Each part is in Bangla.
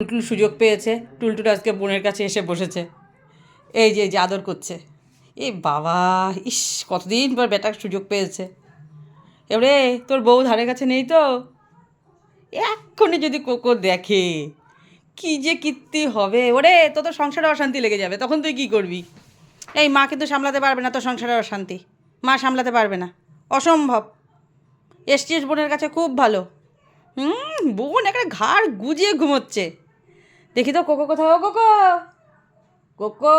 টুলটুল সুযোগ পেয়েছে। টুলটুল আজকে বোনের কাছে এসে বসেছে। এই যে যে আদর করছে। এ বাবা, ইস, কতদিন পর বেটার সুযোগ পেয়েছে। এবারে, তোর বউ ধারে কাছে নেই তো? এক্ষণে যদি কোকো দেখে, কি যে কীর্তি হবে। ওরে তো তো সংসারে অশান্তি লেগে যাবে। তখন তুই কি করবি? এই মা কিন্তু সামলাতে পারবে না, তোর সংসারে অশান্তি। মা সামলাতে পারবে না। অসম্ভব। এসটিএস বোনের কাছে, খুব ভালো। হুম, বোন একটা ঘাড় গুজিয়ে ঘুমোচ্ছে। দেখি তো কোকো কোথাও, কোকো? কোকো,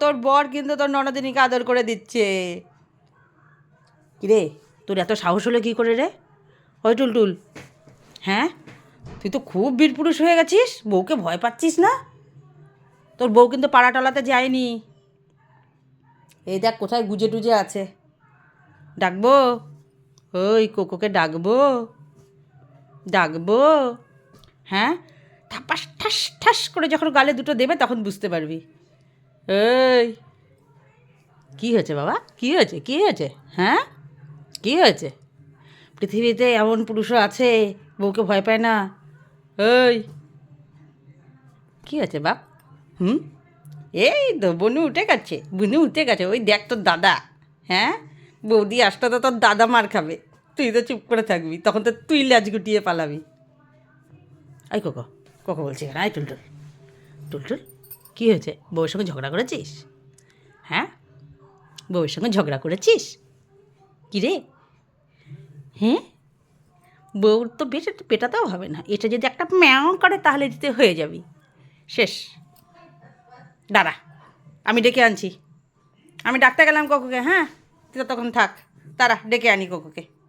তোর বর কিন্তু তোর ননদিনীকে আদর করে দিচ্ছে। কিরে, তোর এত সাহস হলো কী করে রে? ওই টুলটুল হ্যাঁ? তুই তো খুব বীর পুরুষ হয়ে গেছিস, বউকে ভয় পাচ্ছিস না? তোর বউ কিন্তু পাড়া টলাতে যায়নি। এই দেখ কোথায় গুজে টুজে আছে। ডাকবো? ওই কোকোকে ডাকবো? ডাকবো? হ্যাঁ? ঠাপাস ঠাস ঠাস করে যখন গালে দুটো দেবে তখন বুঝতে পারবি। এই, কী হয়েছে বাবা? কী হয়েছে? কী হয়েছে? হ্যাঁ? কী হয়েছে? পৃথিবীতে এমন পুরুষও আছে, বউকে ভয় পায় না। ওই কী হয়েছে বাপ? হুম? এই তো, বনু উঠে গেছে। বনু উঠে গেছে। ওই দেখ তোর দাদা। হ্যাঁ? বৌদি আসতে তো তোর দাদা মার খাবে। তুই তো চুপ করে থাকবি। তখন তো তুই ল্যাজ গুটিয়ে পালাবি। আই কোকো কোকো বলছি? কেন আই টুলটুল টুলটুল কী হয়েছে? বউয়ের সঙ্গে ঝগড়া করেছিস? হ্যাঁ? বউয়ের সঙ্গে ঝগড়া করেছিস? কী রে? হ্যাঁ বউর তো বেশ একটু পেটাতেও হবে না। এটা যদি একটা ম্যাও করে, তাহলে দিতে হয়ে যাবি। শেষ। দাঁড়া, আমি ডেকে আনছি। আমি ডাকতে গেলাম কোকোকে হ্যাঁ? তুই তখন থাক। তারা ডেকে আনি কোকোকে।